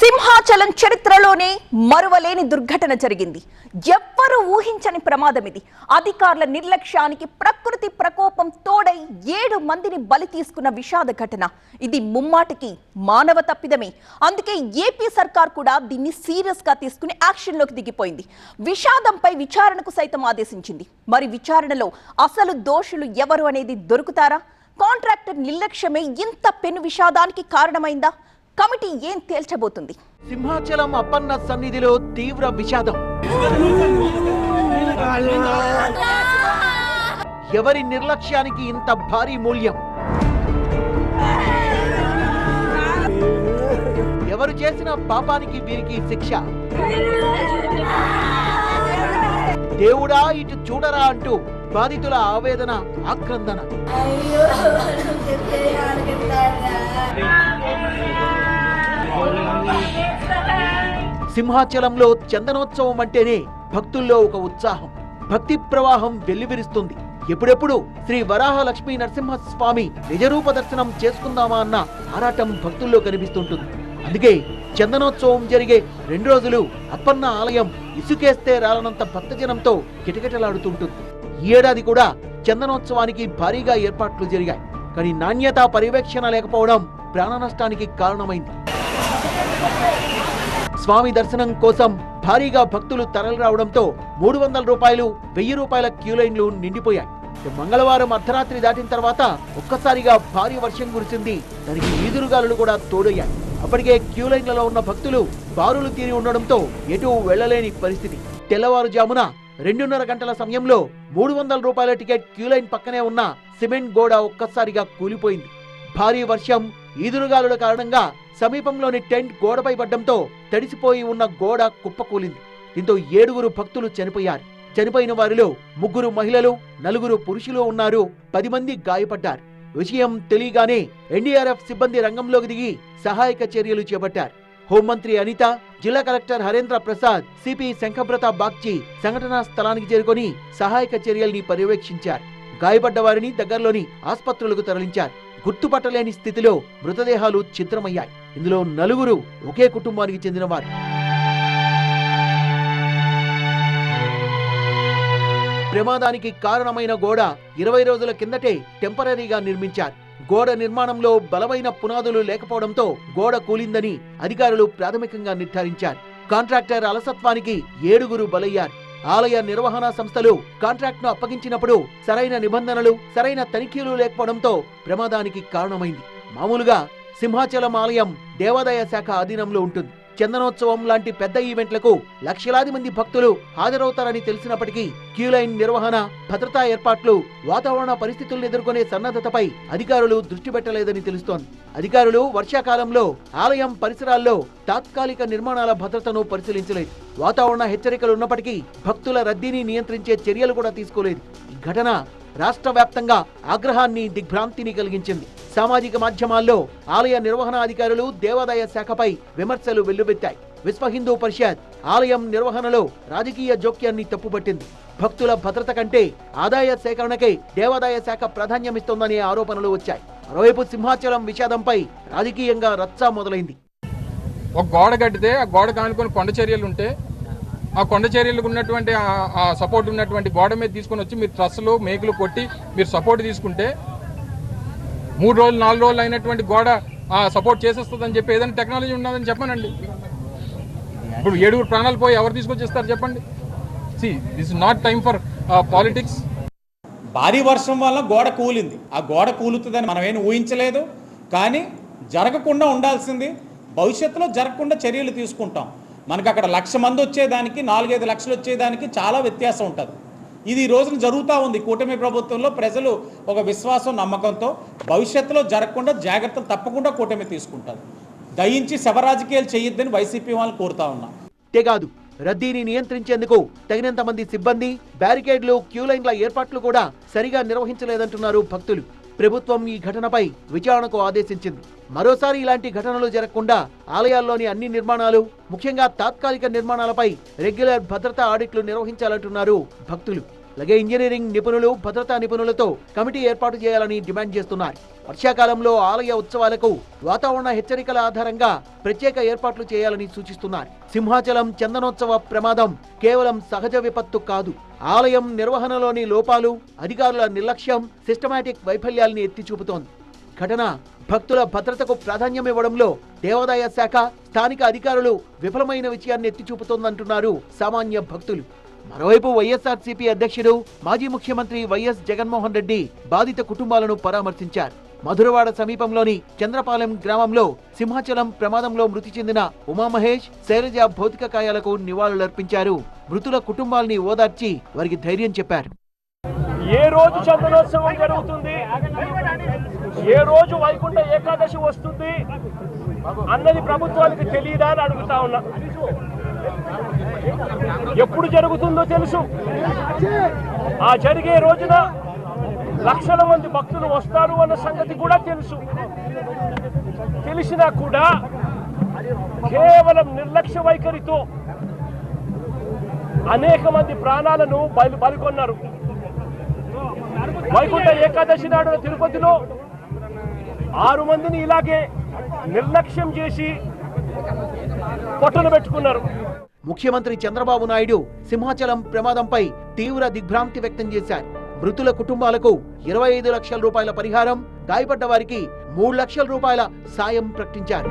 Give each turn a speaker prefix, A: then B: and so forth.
A: సింహాచలం చరిత్రలోనే మరువలేని దుర్ఘటన జరిగింది. ఎవ్వరూ ఊహించని ప్రమాదం ఇది. అధికారుల నిర్లక్ష్యానికి ప్రకృతి ప్రకోపం తోడై ఏడు మందిని బలి తీసుకున్న విషాద ఘటన. ఇది ముమ్మాటికి మానవ తప్పిదమే. అందుకే ఏపీ సర్కార్ కూడా దీన్ని సీరియస్గా తీసుకుని యాక్షన్లోకి దిగిపోయింది. విషాదంపై విచారణకు సైతం ఆదేశించింది. మరి విచారణలో అసలు దోషులు ఎవరు అనేది దొరుకుతారా? కాంట్రాక్టర్ నిర్లక్ష్యమే ఇంత పెను విషాదానికి కారణమైందా? కమిటీ ఏం తేల్చబోతుంది?
B: సింహాచలం అప్పన్న సన్నిధిలో తీవ్ర విషాదం. ఎవరి నిర్లక్ష్యానికి ఇంత భారీ మూల్యం? ఎవరు చేసిన పాపానికి వీరికి శిక్ష? దేవుడా ఇటు చూడరా అంటూ బాధితుల ఆవేదన ఆక్రందన.
C: అయ్యో
B: సింహాచలంలో చందనోత్సవం అంటేనే భక్తుల్లో ఒక ఉత్సాహం. భక్తి ప్రవాహం వెల్లివిరుస్తుంది. ఎప్పుడెప్పుడు శ్రీ వరాహ లక్ష్మీ నరసింహస్వామి నిజరూప దర్శనం చేసుకుందామా అన్న ఆరాటం భక్తుల్లో కనిపిస్తుంటుంది. అందుకే చందనోత్సవం జరిగే రెండు రోజులు అప్పన్న ఆలయం ఇసుకేస్తే రాలనంత భక్తజనంతో కిటకిటలాడుతుంటుంది. ఈ ఏడాది కూడా చందనోత్సవానికి భారీగా ఏర్పాట్లు జరిగాయి. కానీ నాణ్యత పర్యవేక్షణ లేకపోవడం ప్రాణ నష్టానికి కారణమైంది. స్వామి దర్శనం కోసం భారీగా భక్తులు తరలిరావడంతో మూడు వందల రూపాయలు వెయ్యి రూపాయల క్యూ లైన్లు నిండిపోయాయి. మంగళవారం అర్ధరాత్రి దాటిన తర్వాత ఒక్కసారిగా భారీ వర్షం కురిసింది. దానికి ఈదురుగాలులు కూడా తోడయ్యాయి. అప్పటికే క్యూ లైన్లలో ఉన్న భక్తులు బారులు తీరి ఉండడంతో ఎటు వెళ్ళలేని పరిస్థితి. తెల్లవారుజామున రెండున్నర గంటల సమయంలో మూడు వందల రూపాయల టికెట్ క్యూ లైన్ పక్కనే ఉన్న సిమెంట్ గోడ ఒక్కసారిగా కూలిపోయింది. భారీ వర్షం ఈదురుగాలుల కారణంగా సమీపంలోని టెంట్ గోడపై పడ్డంతో తడిసిపోయి ఉన్న గోడ కుప్పకూలింది. దీంతో ఏడుగురు భక్తులు చనిపోయారు. చనిపోయిన వారిలో ముగ్గురు మహిళలు నలుగురు పురుషులు ఉన్నారు పది మంది గాయపడ్డారు. విషయం తెలియగానే ఎన్డీఆర్ఎఫ్ సిబ్బంది రంగంలోకి దిగి సహాయక చర్యలు చేపట్టారు. హోంమంత్రి అనిత జిల్లా కలెక్టర్ హరేంద్ర ప్రసాద్ సిపి శంఖబ్రత బాగ్చి సంఘటనా స్థలానికి చేరుకొని సహాయక చర్యల్ని పర్యవేక్షించారు. గాయపడ్డ వారిని దగ్గరలోని ఆసుపత్రులకు తరలించారు. గుర్తుపట్టలేని స్థితిలో మృతదేహాలు చిత్రమయ్యాయి ఇందులో నలుగురు ఒకే కుటుంబానికి చెందినవారు. ప్రమాదానికి కారణమైన గోడ ఇరవై రోజుల కిందటే టెంపరీగా నిర్మించారు. గోడ నిర్మాణంలో బలమైన పునాదులు లేకపోవడంతో గోడ కూలిందని అధికారులు ప్రాథమికంగా నిర్ధారించారు. కాంట్రాక్టర్ అలసత్వానికి ఏడుగురు బలయ్యారు. ఆలయ నిర్వహణ సంస్థలు కాంట్రాక్ట్ను అప్పగించినప్పుడు సరైన నిబంధనలు సరైన తనిఖీలు లేకపోవడంతో ప్రమాదానికి కారణమైంది. మామూలుగా సింహాచలం ఆలయం దేవాదాయ శాఖ అధీనంలో ఉంటుంది. చందనోత్సవం లాంటి పెద్ద ఈవెంట్లకు లక్షలాది మంది భక్తులు హాజరవుతారని తెలిసినప్పటికీ క్యూ లైన్ నిర్వహణ భద్రతా ఏర్పాట్లు వాతావరణ పరిస్థితులను ఎదుర్కొనే సన్నద్ధతపై అధికారులు దృష్టి పెట్టలేదని తెలుస్తోంది. అధికారులు వర్షాకాలంలో ఆలయం పరిసరాల్లో తాత్కాలిక నిర్మాణాల భద్రతను పరిశీలించలేదు. వాతావరణ హెచ్చరికలు ఉన్నప్పటికీ భక్తుల రద్దీని నియంత్రించే చర్యలు కూడా తీసుకోలేదు. ఈ ఘటన రాష్ట్ర వ్యాప్తంగా ఆగ్రహాన్ని దిగ్భ్రాంతిని కలిగించింది. సామాజిక మాధ్యమాల్లో ఆలయ నిర్వహణ అధికారులు దేవాదాయ శాఖపై విమర్శలు వెల్లువెత్తాయి. విశ్వ హిందూ పరిషత్ ఆలయం నిర్వహణలో రాజకీయ జోక్యాన్ని తప్పుపట్టింది. భక్తుల భద్రత కంటే ఆదాయ సేకరణకే దేవాదాయ శాఖ ప్రాధాన్యమిస్తోందనే ఆరోపణలు వచ్చాయి. మరోవైపు సింహాచలం విషాదంపై రాజకీయంగా రచ్చ మొదలైంది.
D: ఒక గోడ కట్టితే ఆ గోడ కానుకొని కొండ చర్యలు ఉంటే ఆ కొండ చర్యలకు ఉన్నటువంటి ఆ- సపోర్ట్ ఉన్నటువంటి గోడ మీద తీసుకొని వచ్చి మీరు ట్రస్సులు మేకులు కొట్టి మీరు సపోర్ట్ తీసుకుంటే మూడు రోజులు నాలుగు రోజులు అయినటువంటి గోడ సపోర్ట్ చేసేస్తుందని చెప్పి ఏదైనా టెక్నాలజీ ఉన్నదని చెప్పనండి. ఇప్పుడు ఏడుగురు ప్రాణాలు పోయి ఎవరు తీసుకొచ్చిస్తారు చెప్పండి? See this not time for politics
E: భారీ వర్షం వల్ల గోడ కూలింది. ఆ గోడ కూలుతుందని మనం ఏం ఊహించలేదు. కానీ జరగకుండా ఉండాల్సింది భవిష్యత్తులో జరగకుండా చర్యలు తీసుకుంటాం. మనకు అక్కడ లక్ష మంది వచ్చేదానికి నాలుగైదు లక్షలు వచ్చేదానికి చాలా వ్యత్యాసం ఉంటుంది. ఇది ఈ రోజున జరుగుతూ ఉంది. కూటమి ప్రభుత్వంలో ప్రజలు ఒక విశ్వాసం నమ్మకంతో భవిష్యత్తులో జరగకుండా జాగ్రత్తలు తప్పకుండా కూటమి తీసుకుంటారు. దయించి శవరాజకీయాలు చేయొద్దని వైసీపీ వాళ్ళు కోరుతా ఉన్నా.
B: అంతేకాదు రద్దీని నియంత్రించేందుకు తగినంత మంది సిబ్బంది బ్యారికేడ్లు క్యూ లైన్ల ఏర్పాట్లు కూడా సరిగా నిర్వహించలేదంటున్నారు భక్తులు. ప్రభుత్వం ఈ ఘటనపై విచారణకు ఆదేశించింది. మరోసారి ఇలాంటి ఘటనలు జరగకుండా ఆలయాల్లోని అన్ని నిర్మాణాలు ముఖ్యంగా తాత్కాలిక నిర్మాణాలపై రెగ్యులర్ భద్రతా ఆడిట్లు నిర్వహించాలంటున్నారు భక్తులు. అలాగే ఇంజనీరింగ్ నిపుణులు భద్రతా నిపుణులతో కమిటీ ఏర్పాటు చేయాలని డిమాండ్ చేస్తున్నారు. వర్షాకాలంలో ఆలయ ఉత్సవాలకు వాతావరణ హెచ్చరికల ఆధారంగా ప్రత్యేక ఏర్పాట్లు చేయాలని సూచిస్తున్నారు. సింహాచలం చందనోత్సవ ప్రమాదం కేవలం సహజ విపత్తు కాదు. ఆలయం నిర్వహణలోని లోపాలు అధికారుల నిర్లక్ష్యం సిస్టమాటిక్ వైఫల్యాల్ని ఎత్తి చూపుతోంది ఘటన భక్తుల భద్రతకు ప్రాధాన్యం ఇవ్వడంలో దేవాదాయ శాఖ స్థానిక అధికారులు విఫలమైన విషయాన్ని ఎత్తి చూపుతోందంటున్నారు సామాన్య భక్తులు. మరోవైపు వైఎస్ఆర్సీపీ అధ్యక్షుడు మాజీ ముఖ్యమంత్రి వైఎస్ జగన్మోహన్ రెడ్డి బాధిత కుటుంబాలను పరామర్శించారు. మధురవాడ సమీపంలోని చంద్రపాలెం గ్రామంలో సింహాచలం ప్రమాదంలో మృతి చెందిన ఉమామహేష్ శైలజ భౌతిక కాయాలకు నివాళులర్పించారు. మృతుల కుటుంబాల్ని ఓదార్చి వారికి ధైర్యం చెప్పారు.
F: ఏ రోజు చంద్రోత్సవం జరుగుతుంది? ఏ రోజు వైకుంఠ ఏకాదశి వస్తుంది? అన్నది ప్రభుత్వానికి తెలియదా అని అడుగుతా ఉన్నా. ఎప్పుడు జరుగుతుందో తెలుసు. ఆ జరిగే రోజున లక్షల మంది భక్తులు వస్తారు అన్న సంగతి కూడా తెలుసు. తెలిసినా కూడా కేవలం నిర్లక్ష్య వైఖరితో అనేక మంది ప్రాణాలను బలి బలికొన్నారు వైకుంఠ ఏకాదశి నాడు తిరుపతిలో ఆరు మందిని ఇలాగే నిర్లక్ష్యం చేసి పొట్టలు పెట్టుకున్నారు.
B: ముఖ్యమంత్రి చంద్రబాబు నాయుడు సింహాచలం ప్రమాదంపై తీవ్ర దిగ్భ్రాంతి వ్యక్తం చేశారు. మృతుల కుటుంబాలకు ఇరవై ఐదు లక్షల రూపాయల పరిహారం గాయపడ్డ వారికి మూడు లక్షల రూపాయల సాయం ప్రకటించారు.